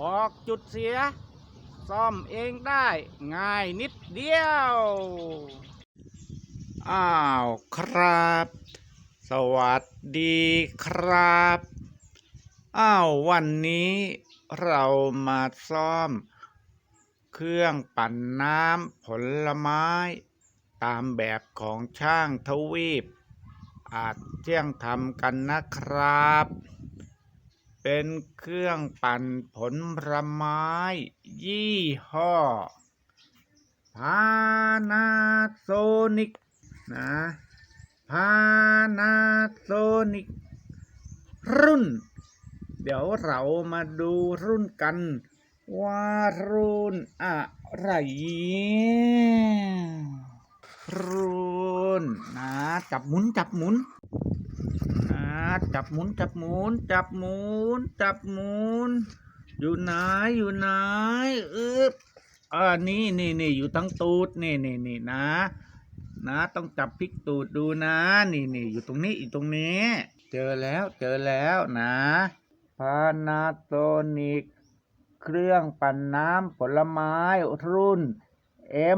บอกจุดเสีย ซ่อมเองได้ง่ายนิดเดียว อ้าวครับ สวัสดีครับ อ้าววันนี้เรามาซ่อม เครื่องปั่นน้ำผลไม้ ตามแบบของช่างทวีป อาจเที่ยงทำกันนะครับ เป็นเครื่องปั่นผลไม้ ยี่ห้อพานาโซนิกนะพานาโซนิกรุ่น เดี๋ยวเรามาดูรุ่นกัน ว่ารุ่นอะไร รุ่นนะ จับหมุนจับหมุน จับหมุน จับหมุน จับหมุน จับหมุน อยู่ไหน อยู่ไหนอึ๊บอ่านี่นี่นี่อยู่ทั้งตูด นี่นี่นี่นะ นะ ต้องจับพลิกตูดดูนะ นี่นี่อยู่ตรงนี้ อีกตรงนี้ เจอแล้ว เจอแล้วนะ พานาโตนิก เครื่องปั่นน้ำผลไม้รุ่น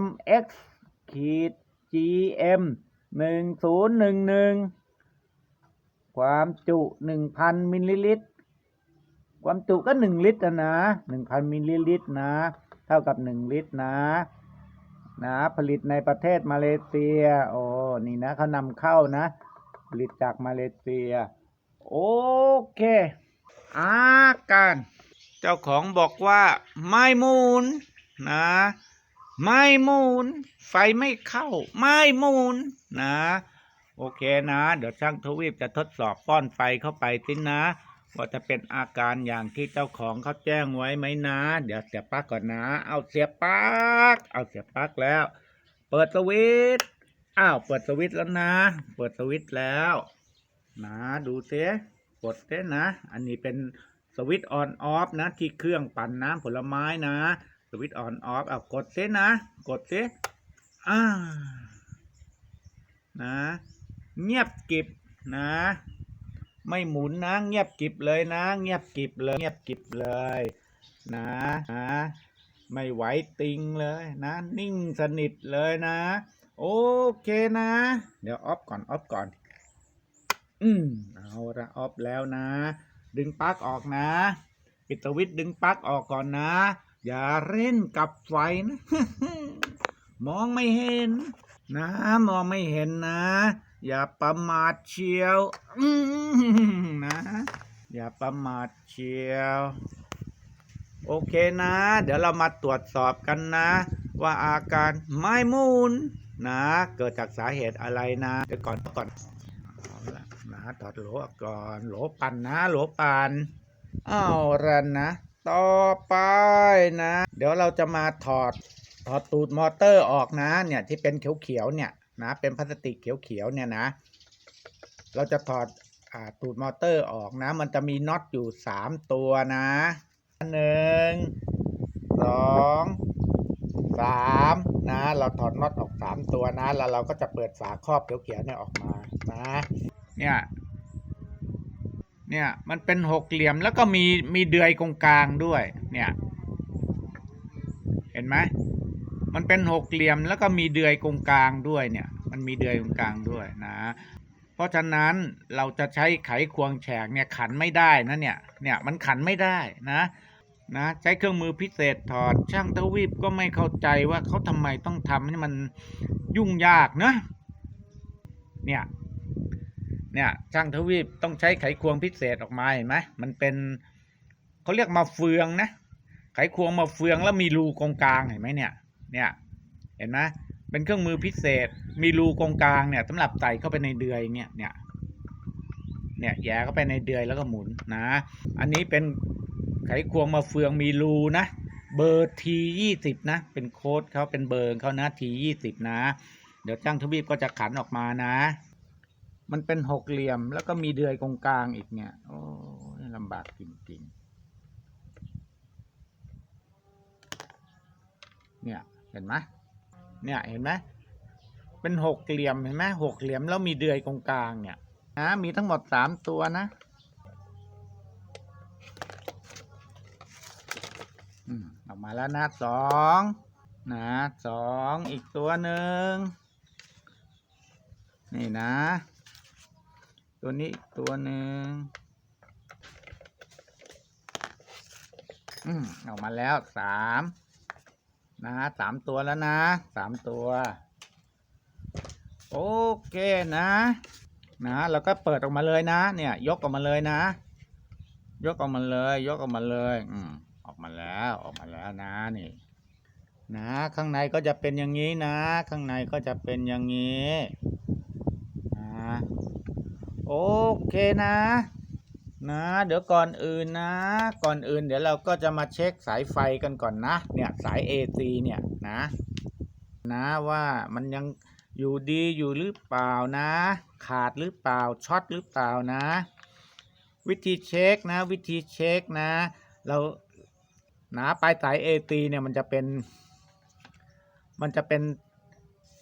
MX ขีด GM หนึ่งศูนย์หนึ่งหนึ่ง ความจุหนึ่งพันมิลลิลิตร ความจุก็หนึ่งลิตรอะนะหนึ่งพันมิลลิลิตรนะ เท่ากับหนึ่งลิตรนะ นะผลิตในประเทศมาเลเซีย โอ้นี่นะเขานำเข้านะ ผลิตจากมาเลเซีย โอเค อาการ เจ้าของบอกว่าไม่มุนนะไม่มุนไฟไม่เข้า ไม่มุนนะ โอเคนะ เดี๋ยวช่างทวีปจะทดสอบป้อนไฟเข้าไปสินะ ว่าจะเป็นอาการอย่างที่เจ้าของเขาแจ้งไว้ไหมนะ เดี๋ยวเสียปลั๊กก่อนนะ เอาเสียปลั๊กเอาเสียปลั๊กแล้ว เปิดสวิตอ้าวเปิดสวิตแล้วนะ เปิดสวิตแล้ว นะดูเสียกดเสียนะ อันนี้เป็นสวิตออนออฟนะ ที่เครื่องปั่นน้ำผลไม้นะ สวิตออนออฟเอากดเสียนะ กดเสียอ่านะ เงียบกิบนะ ไม่หมุนนะเงียบกิบเลยนะ เงียบกิบเลยเงียบกิบเลยนะนะไม่ไหวติงเลยนะ นิ่งสนิทเลยนะ โอเคนะ เดี๋ยวออฟก่อนออฟก่อน อืมเอาละออฟแล้วนะ ดึงปลั๊กออกนะปิดวิตช์ดึงปลั๊กออกก่อนนะ อย่าเล่นกับไฟนะ มองไม่เห็น นะ มองไม่เห็นนะ อย่าประมาทเชียวนะ อย่าประมาทเชียว โอเคนะ เดี๋ยวเรามาตรวจสอบกันนะ ว่าอาการไม่มูนนะ เกิดจากสาเหตุอะไรนะเดี๋ยวก่อนก่อนนะถอดโหลก่อนโหลปันนะโหลปันเอาละนะ ต่อไปนะ เดี๋ยวเราจะมาถอดถอดตูดมอเตอร์ออกนะเนี่ยที่เป็นเขียวๆเนี่ย นะเป็นพลาสติกเขียวๆเนี่ยนะ เราจะถอดอตูดมอเตอร์ออกนะ มันจะมีน็อตอยู่สามตัวนะหนึ่งสองสามนะ เราถอดน็อตออกสามตัวนะ แล้วเราก็จะเปิดฝาครอบเขียวๆเนี่ยออกมานะ เนี่ยเนี่ยมันเป็นหกเหลี่ยมแล้วก็มีมีเดือยตรงกลางด้วย เนี่ย เห็นไหม มันเป็นหกเหลี่ยมแล้วก็มีเดือยตรงกลางด้วยเนี่ยมันมีเดือยตรงกลางด้วยนะ เพราะฉะนั้นเราจะใช้ไขควงแฉกเนี่ยขันไม่ได้นะเนี่ยเนี่ยมันขันไม่ได้นะนะใช้เครื่องมือพิเศษถอดช่างทวีปก็ไม่เข้าใจว่าเขาทำไมต้องทำให้มันยุ่งยากนะเนี่ยเนี่ยช่างทวีปต้องใช้ไขควงพิเศษออกมาเห็นไหมมันเป็นเขาเรียกมาเฟืองนะไขควงมาเฟืองแล้วมีรูตรงกลางเห็นไหมเนี่ย เนี่ยเห็นไหมเป็นเครื่องมือพิเศษ มีรูตรงกลางเนี่ยสำหรับใส่เข้าไปในเดือยเนี่ยเนี่ยเนี่ยแย่เข้าไปในเดือยแล้วก็หมุนนะ อันนี้เป็นไขควงมาเฟืองมีรูนะ เบอร์ทียี่สิบนะ เป็นโค้ดเขาเป็นเบอร์เขานะทียี่สิบนะ เดี๋ยวจ้างทวีปก็จะขันออกมานะ มันเป็นหกเหลี่ยมแล้วก็มีเดือยตรงกลางอีกเนี่ยโอ้ยลำบากจริงๆ เนี่ย เห็นไหมเนี่ยเห็นไหมเป็นหกเหลี่ยมเห็นไหมหกเหลี่ยมแล้วมีเดือยตรงกลางเนี่ยนะมีทั้งหมดสามตัวนะออกมาแล้วนะสองนะสองอีกตัวหนึ่งนี่นะ ตัวนี้อีกตัวหนึ่งอืมออกมาแล้วสาม นะสามตัวแล้วนะสามตัว โอเคนะ นะเราก็เปิดออกมาเลยนะ เนี่ย ยกออกมาเลยนะ ยกออกมาเลย ยกออกมาเลย อืมออกมาแล้วออกมาแล้วนะนี่นะ ข้างในก็จะเป็นอย่างนี้นะ ข้างในก็จะเป็นอย่างนี้นะโอเคนะ นะ เดี๋ยวก่อนอื่นนะ ก่อนอื่นเดี๋ยวเราก็จะมาเช็คสายไฟกันก่อนนะ เนี่ยสาย AC เนี่ยนะ นะว่ามันยังอยู่ดีอยู่หรือเปล่านะ ขาดหรือเปล่าช็อตหรือเปล่านะ วิธีเช็คนะ วิธีเช็คนะ เรานะปลายสาย AT เนี่ยมันจะเป็น มันจะเป็น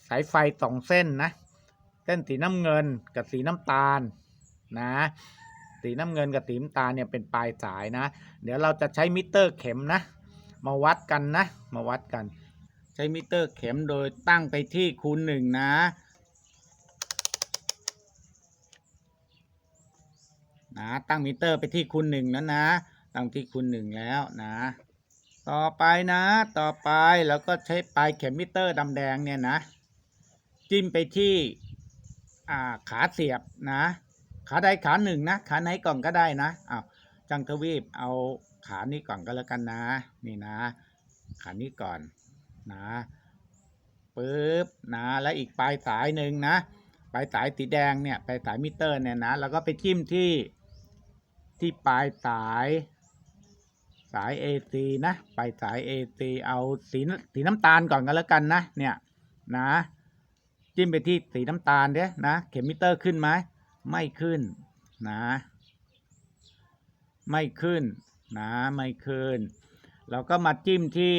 สายไฟสองเส้นนะ เส้นสีน้ำเงินกับสีน้ำตาลนะ สีน้ำเงินกับสีน้ำตาลเนี่ยเป็นปลายสายนะ เดี๋ยวเราจะใช้มิเตอร์เข็มนะ มาวัดกันนะ มาวัดกัน ใช้มิเตอร์เข็มโดยตั้งไปที่คูณหนึ่งนะนะตั้งมิเตอร์ไปที่คูณหนึ่งแล้วนะ ตั้งที่คูณหนึ่งแล้วนะ ต่อไปนะ ต่อไปเราก็ใช้ปลายเข็มมิเตอร์ดำแดงเนี่ยนะ จิ้มไปที่ขาเสียบนะ ขาใดขาหนึ่งนะ ขาไหนก่อนก็ได้นะอ้าวจังทวีปเอาขานี้ก่อนก็แล้วกันนะ นี่นะ ขานี้ก่อนนะปึ๊บนะแล้วอีกปลายสายหนึ่งนะปลายสายสีแดงเนี่ยปลายสายมิเตอร์เนี่ยนะแล้วก็ไปจิ้มที่ที่ปลายสายสาย AC นะปลายสาย AC เอาสีสีน้ำตาลก่อนก็แล้วกันนะเนี่ยนะ จิ้มไปที่สีน้ำตาลเด้นะเข็มมิเตอร์ขึ้นไหม ไม่ขึ้นนะไม่ขึ้นนะไม่ขึ้น เราก็มาจิ้มที่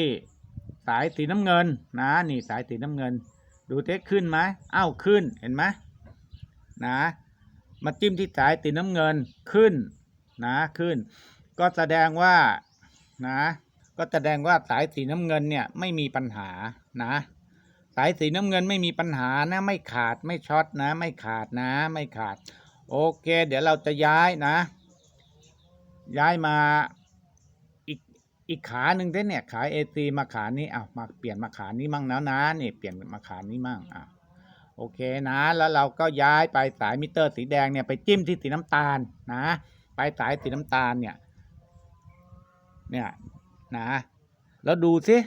สายสีน้ำเงินนะนี่สายสีน้ำเงิน ดูเทคขึ้นไหมอ้าวขึ้นเห็นไหมนะมาจิ้มที่สายสีน้ำเงินขึ้นนะขึ้น ก็แสดงว่านะก็แสดงว่าสายสีน้ำเงินเนี่ยไม่มีปัญหานะ สายสีน้ำเงินไม่มีปัญหานะ ไม่ขาดไม่ช็อตนะ ไม่ขาดนะ ไม่ขาด โอเค เดี๋ยวเราจะย้ายนะ ย้ายมาอีกอีกขาหนึ่งได้เนี่ย ขาเอซีมาขานี้อ้ามาเปลี่ยนมาขานี้มั่งแล้วนะนี่เปลี่ยนมาขานี้มั่งอะโอเคนะ แล้วเราก็ย้ายไปสายมิเตอร์สีแดงเนี่ยไปจิ้มที่สีน้ำตาลนะ ไปสายสีน้ำตาลเนี่ย เนี่ยนะแล้วดูสิ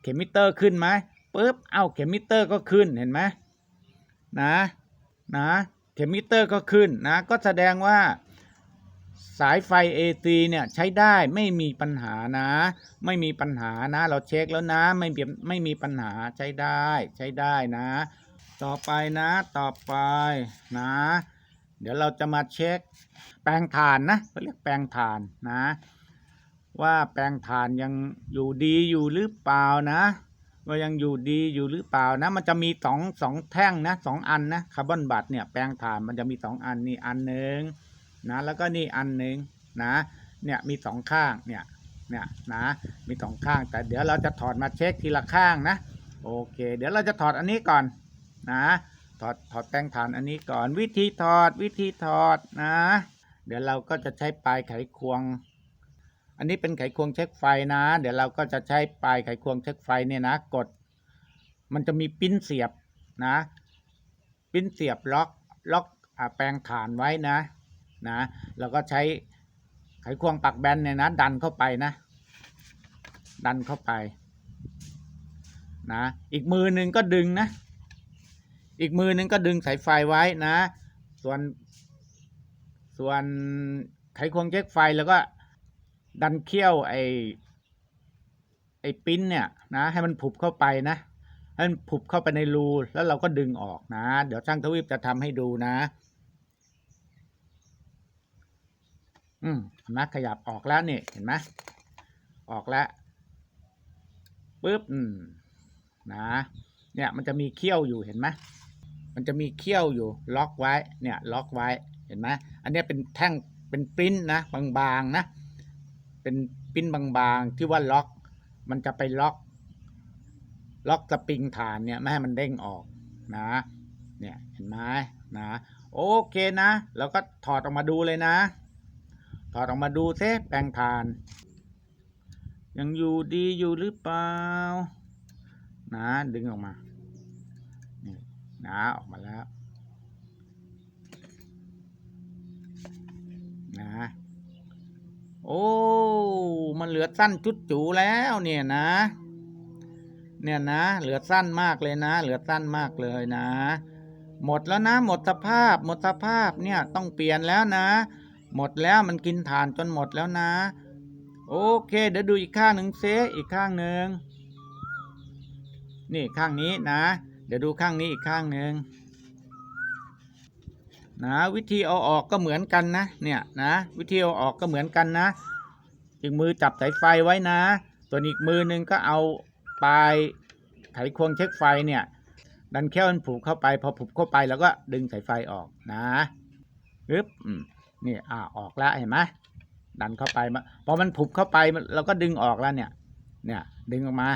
เข็มมิเตอร์ขึ้นไหม ปุ๊บเอาเข็มมิเตอร์ก็ขึ้นเห็นไหมนะนะเข็มมิเตอร์ก็ขึ้นนะก็แสดงว่าสายไฟ AC เนี่ยใช้ได้ไม่มีปัญหานะ ไม่มีปัญหานะ เราเช็คแล้วนะไม่มีไม่มีปัญหาใช้ได้ใช้ได้นะ ต่อไปนะต่อไปนะ เดี๋ยวเราจะมาเช็คแปลงถ่านนะเขาเรียกแปลงถ่านนะ ว่าแปลงถ่านยังอยู่ดีอยู่หรือเปล่านะ ว่ายังอยู่ดีอยู่หรือเปล่านะ มันจะมีสองสองแท่งนะสองอันนะคาร์บอนบัตเนี่ยแปลงถ่านมันจะมีสองอันนี่อันหนึ่งนะแล้วก็นี่อันหนึ่งนะเนี่ยมีสองข้างเนี่ยเนี่ยนะมีสองข้าง แต่เดี๋ยวเราจะถอดมาเช็คทีละข้างนะโอเค เดี๋ยวเราจะถอดอันนี้ก่อนนะถอดถอดแป้งฐานอันนี้ก่อนวิธีถอดวิธีถอดนะ เดี๋ยวเราก็จะใช้ปลายไขควง อันนี้เป็นไขควงเช็คไฟนะ เดี๋ยวเราก็จะใช้ปลายไขควงเช็คไฟเนี่ยนะกด มันจะมีปิ้นเสียบนะปิ้นเสียบล็อกล็อกอแปลงฐานไว้นะนะเราก็ใช้ไขควงปักแบนเนี่ยนะ ดันเข้าไปนะ ดันเข้าไปนะอีกมือหนึ่งก็ดึงนะ อีกมือหนึ่งก็ดึงสายไฟไว้นะ ส่วน ส่วนไขควงเช็คไฟแล้วก็ ดันเขี้ยวไอไอปิ้นเนี่ยนะให้มันผุบเข้าไปนะให้มันผุบเข้าไปในรูแล้วเราก็ดึงออกนะ เดี๋ยวช่างทวีปจะทำให้ดูนะ อืมเห็นไหมขยับออกแล้วนี่เห็นไหมออกแล้วปุ๊บอืมนะเนี่ยมันจะมีเขี้ยวอยู่เห็นไหมมันจะมีเขี้ยวอยู่ล็อกไว้เนี่ยล็อกไว้เห็นไหมอันนี้เป็นแท่งเป็นปริ้นนะบางๆนะ เป็นปิ้นบางๆ ที่ว่าล็อก มันจะไปล็อก ล็อกสปริงฐานเนี่ยไม่ให้มันเด้งออกนะ เนี่ยเห็นไหมนะโอเคนะแล้วก็ถอดออกมาดูเลยนะ ถอดออกมาดูเซแปลงฐาน ยังอยู่ดีอยู่หรือเปล่านะดึงออกมานี่นะออกมาแล้ว นะ โอ้ มันเหลือสั้นจุดจูแล้วเนี่ยนะ เนี่ยนะ เหลือสั้นมากเลยนะ เหลือสั้นมากเลยนะ หมดแล้วนะ หมดสภาพ หมดสภาพเนี่ยต้องเปลี่ยนแล้วนะ หมดแล้วมันกินฐานจนหมดแล้วนะ โอเคเดี๋ยวดูอีกข้างหนึ่งเซอีกข้างหนึ่งนี่ข้างนี้นะ เดี๋ยวดูข้างนี้อีกข้างหนึ่ง นะวิธีเอาออกก็เหมือนกันนะเนี่ยนะวิธีเอาออกก็เหมือนกันนะ อีกมือจับสายไฟไว้นะ ส่วนอีกมือหนึ่งก็เอาปลายไขควงเช็คไฟเนี่ยดันแค่มันผูกเข้าไปพอผูกเข้าไปแล้วก็ดึงสายไฟออกนะปึ๊บอืมนี่อ่าออกแล้วเห็นไหมดันเข้าไปมาพอมันผูกเข้าไปเราก็ดึงออกแล้วเนี่ย เนี่ย ดึงออกมา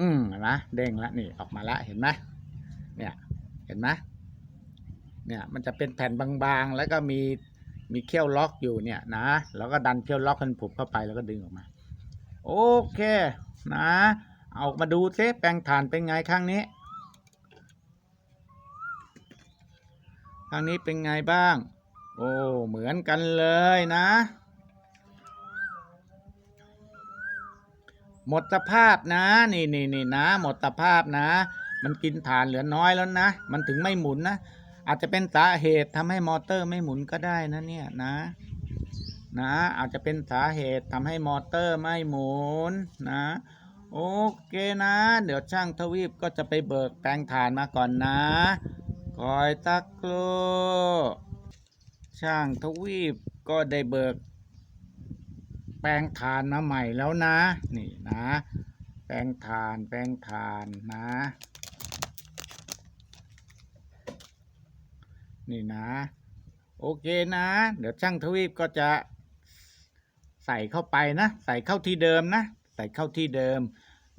อืมเห็นไหมเด้งแล้วนี่ออกมาล้วเห็นไหมเนี่ย เห็นไหม เนี่ยมันจะเป็นแผ่นบางๆ แล้วก็มีมีเขี้ยวล็อกอยู่เนี่ยนะ แล้วก็ดันเขี้ยวล็อกมันผูกเข้าไปแล้วก็ดึงออกมา โอเคนะเอามาดูซิแปลงฐานเป็นไงข้างนี้ ข้างนี้เป็นไงบ้าง โอ้เหมือนกันเลยนะ หมดสภาพนะนี่นี่นี่นะ หมดสภาพนะ มันกินฐานเหลือน้อยแล้วนะ มันถึงไม่หมุนนะ อาจจะเป็นสาเหตุทำให้มอเตอร์ไม่หมุนก็ได้นะเนี่ยนะนะอาจจะเป็นสาเหตุทำให้มอเตอร์ไม่หมุนนะโอเคนะ เดี๋ยวช่างทวีปก็จะไปเบิกแปลงฐานมาก่อนนะคอยตักครช่างทวีปก็ได้เบิก แปลงฐานมาใหม่แล้วนะ นี่นะ แปลงฐานแปลงฐานนะ นี่นะ โอเคนะ เดี๋ยวช่างทวีปก็จะใส่เข้าไปนะ ใส่เข้าที่เดิมนะ ใส่เข้าที่เดิม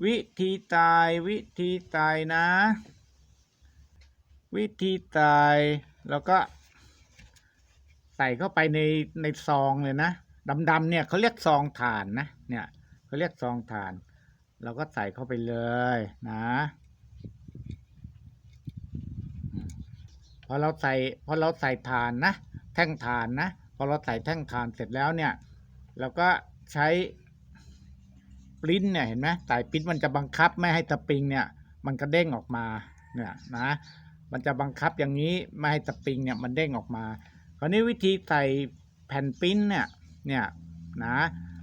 วิธีตายวิธีตายนะ วิธีตายแล้วก็ ใส่เข้าไปในในซองเลยนะดำๆเนี่ยเขาเรียกซองถ่านนะเนี่ยเขาเรียกซองถ่าน เราก็ใส่เข้าไปเลยนะอืม พอเราใส่พอเราใส่ถ่านนะแท่งถ่านนะพอเราใส่แท่งถ่านเสร็จแล้วเนี่ยเราก็ใช้ปริ้นเนี่ยเห็นไหมสายปริ้นมันจะบังคับไม่ให้สปริงเนี่ยมันก็เด้งออกมาเนี่ยนะมันจะบังคับอย่างนี้ไม่ให้สปริงเนี่ยมันเด้งออกมา คราวนี้วิธีใส่แผ่นปริ้นเนี่ยเนี่ยนะ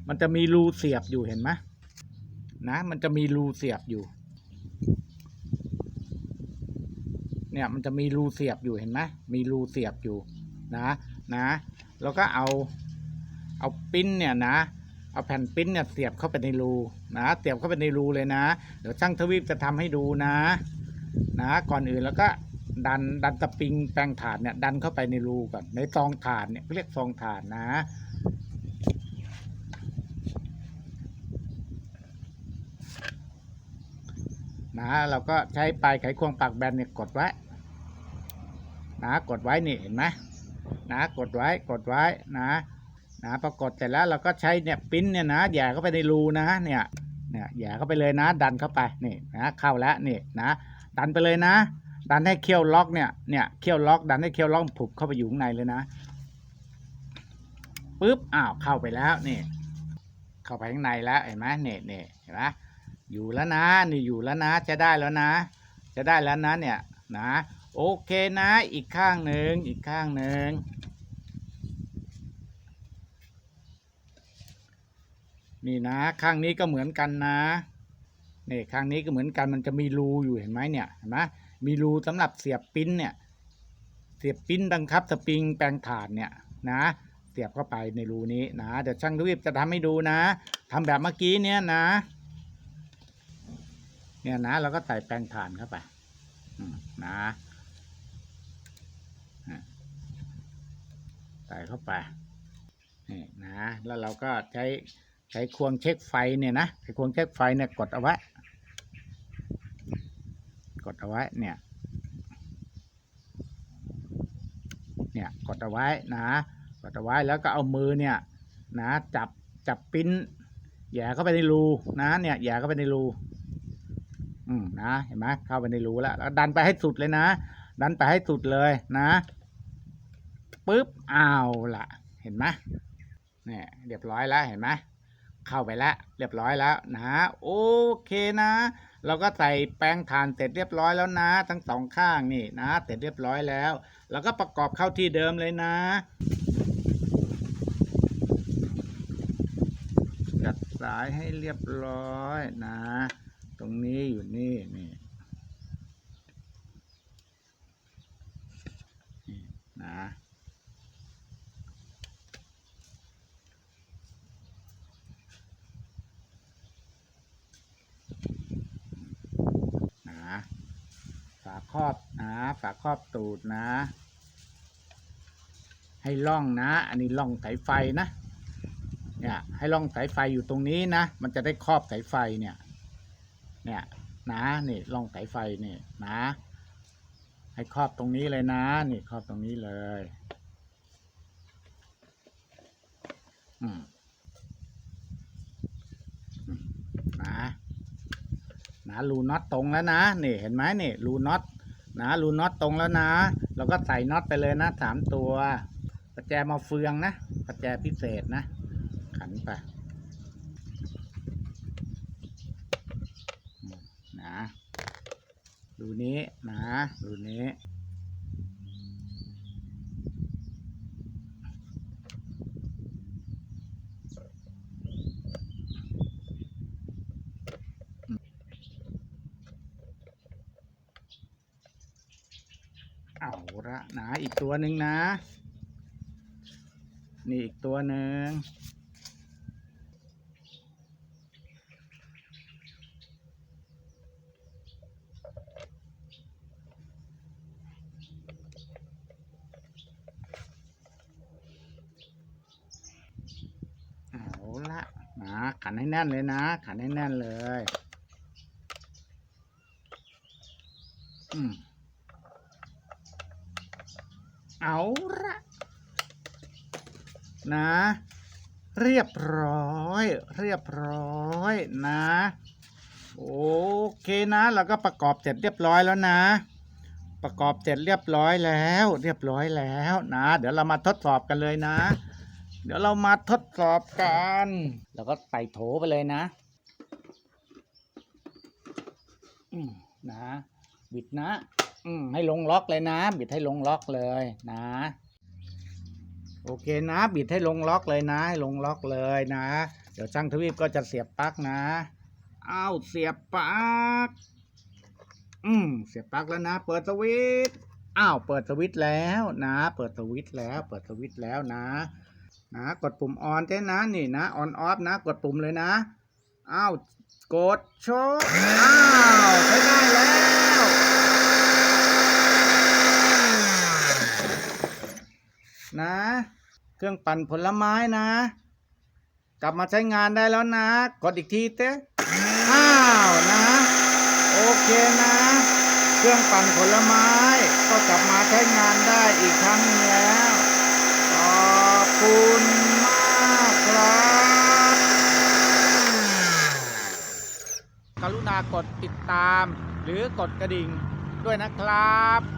มันจะมีรูเสียบอยู่เห็นไหมนะมันจะมีรูเสียบอยู่ เนี่ยมันจะมีรูเสียบอยู่เห็นไหมมีรูเสียบอยู่นะนะ แล้วก็เอาเอาปิ้นเนี่ยนะ เอาแผ่นปิ้นเนี่ยเสียบเข้าไปในรูนะ เสียบเข้าไปในรูเลยนะ เดี๋ยวช่างทวีปจะทำให้ดูนะ นะ ก่อนอื่นแล้วก็ดันดันสปริงแปลงฐานเนี่ยดันเข้าไปในรูก่อนในซองฐานเนี่ยเขาเรียกซองฐานนะ นะเราก็ใช้ปลายไขควงปากแบนเนี่ยกดไว้ นะกดไว้นี่เห็นไหมนะกดไว้กดไว้นะนะพอกดเสร็จแล้วเราก็ใช้เนี่ยปิ้นเนี่ยนะแย่เข้าไปในรูนะเนี่ยเนี่ยแย่เข้าไปเลยนะ ดันเข้าไปนี่นะเข้าแล้วนี่นะดันไปเลยนะ ดันให้เขี้ยวล็อกเนี่ยเนี่ยเขี้ยวล็อก ดันให้เขี้ยวล็อกผุบเข้าไปอยู่ข้างในเลยนะปุ๊บอ้าวเข้าไปแล้วนี่เข้าไปข้างในแล้วเห็นไหมเนี่ยเนี่ยเห็นไหมอยู่แล้วนะนี่อยู่แล้วนะจะได้แล้วนะ จะได้แล้วนะเนี่ยนะ โอเคนะ อีกข้างหนึ่งอีกข้างหนึ่งนี่นะ ข้างนี้ก็เหมือนกันนะนี่ข้างนี้ก็เหมือนกันมันจะมีรูอยู่เห็นไหมเนี่ยเห็นไหมมีรูสำหรับเสียบปิ้นเนี่ย เสียบปิ้นดังครับสปริงแปลงถ่านเนี่ยนะ เสียบเข้าไปในรูนี้นะเดี๋ยวช่างทวีปจะทำให้ดูนะทำแบบเมื่อกี้เนี่ยนะ เนี่ยนะเราก็ใส่แปลงถ่านเข้าไปนะ ใส่เข้าไปนี่นะแล้วเราก็ใช้ใช้ควงเช็คไฟเนี่ยนะไขควงเช็คไฟเนี่ยกดเอาไว้ กดเอาไว้เนี่ยเนี่ยกดเอาไว้นะกดเอาไว้แล้วก็เอามือเนี่ยนะจับจับปิ้นแย่เข้าไปในรูนะเนี่ยแย่เข้าไปในรูอืมนะเห็นไหมเข้าไปในรูแล้วแล้วดันไปให้สุดเลยนะ ดันไปให้สุดเลยนะ ปึ๊บเอาละเห็นไหมเนี่ยเรียบร้อยแล้วเห็นไหมเข้าไปแล้วเรียบร้อยแล้วนะโอเคนะ เราก็ใส่แป้งทานเสร็จเรียบร้อยแล้วนะ ทั้งสองข้างนี่นะ เสร็จเรียบร้อยแล้ว เราก็ประกอบเข้าที่เดิมเลยนะจัดสายให้เรียบร้อยนะ ตรงนี้อยู่นี่นี่นี่นะ ฝาครอบนะฝาครอบตูดนะ ให้ล่องนะ อันนี้ล่องสายไฟนะเนี่ยให้ล่องสายไฟอยู่ตรงนี้นะ มันจะได้ครอบสายไฟเนี่ย เนี่ยนะนี่ล่องสายไฟนี่นะ ให้ครอบตรงนี้เลยนะ นี่ครอบตรงนี้เลยอืมอืมนะ นะรูน็อตตรงแล้วนะนี่เห็นไหมนี่รูน็อตนะรูน็อตตรงแล้วนะ เราก็ใส่น็อตไปเลยนะสามตัวประแจมาเฟืองนะประแจพิเศษนะ ขันไปนะรูนี้นะรูนี้ เอาละนะ อีกตัวหนึ่งนะ นี่อีกตัวหนึ่งเอาละนะขันให้แน่นเลยนะ ขันให้แน่นเลย อืม เอาละนะ เรีย บร้อย เรียบร้อยนะ โอเคนะเราก็ประกอบเสร็จเรียบร้อยแล้วนะ ประกอบเสร็จเรียบร้อยแล้ว เรียบร้อยแล้วนะ เดี๋ยวเรามาทดสอบกันเลยนะ เดี๋ยวเรามาทดสอบกันแล้วก็ใส่โถไปเลยนะนะ บิดนะ อืมให้ลงล็อกเลยนะ บิดให้ลงล็อกเลยนะ โอเคนะ บิดให้ลงล็อกเลยนะให้ลงล็อกเลยนะ เดี๋ยวช่างทวีปก็จะเสียบปลั๊กนะอ้าวเสียบปลั๊กอืมเสียบปลั๊กแล้วนะ เปิดสวิตอ้าวเปิดสวิตแล้วนะ เปิดสวิตแล้ว เปิดสวิตแล้วนะ นะ กดปุ่มออนเจ้นะนี่นะออนออฟนะ กดปุ่มเลยนะอ้าวกดโชว์อ้าวใช้ได้แล้ว นะ เครื่องปั่นผลไม้นะ กลับมาใช้งานได้แล้วนะ กดอีกทีเต้อ้าวนะ โอเคนะ เครื่องปั่นผลไม้ ก็กลับมาใช้งานได้อีกครั้งแล้วขอบคุณมากครับ กรุณากดติดตาม หรือกดกระดิ่งด้วยนะครับ